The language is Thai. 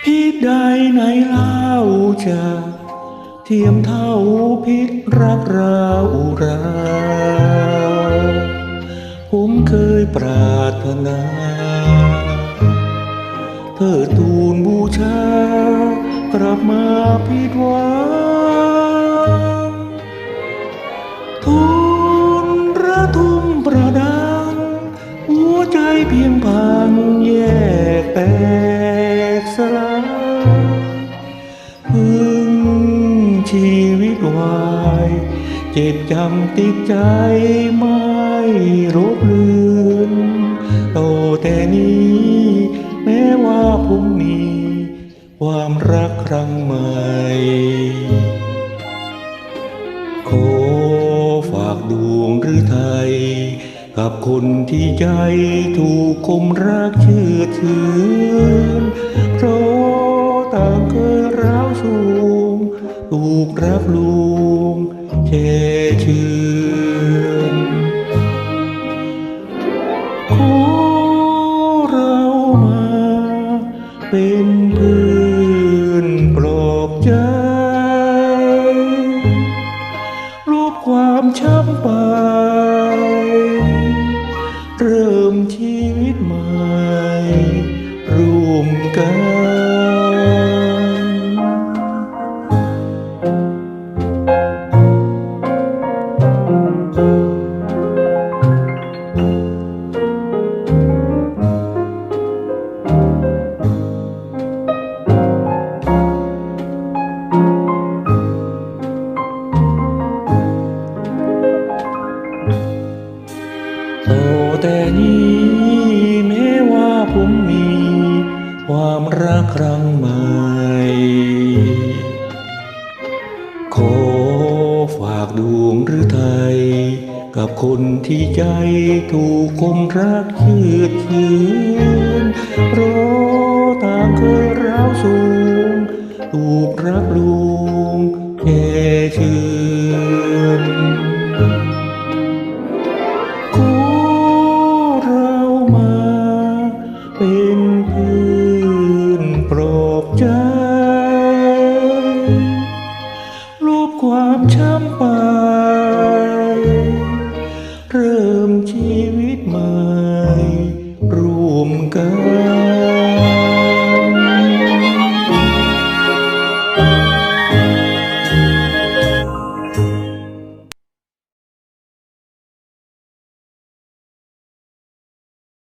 พิษใดไหนเล่าจะเทียมเท่าพิษรักเราเราผมเคยปรารถนาเธอทูลบูชากลับมาผิดหวัง ใจเพียงพังแยกแตกสลายพึ่งชีวิตวาย เจ็บจำติดใจไม่รบเลือนโตแต่นี้ แม้ว่าผมมีความรักครั้งใหม่ กับคนที่ใจถูกคมรักเชื่อเชือเพราะต่างเคยร้าวสูง ถูกรักลวงแช่เชือขอเรามาเป็นเพื่อนปลอบใจรูปความช้ำไป ร่ว ความรักครั้งใหม่ ขอฝากดวงหรือไทย กับคนที่ใจถูกคมรักชืดชืนรอตางเคยร้าวสูง ถูกรักลวงแย่ชื่นขอเรามาเป็นเพื่อน ชีวิตใหม่ร่วมกัน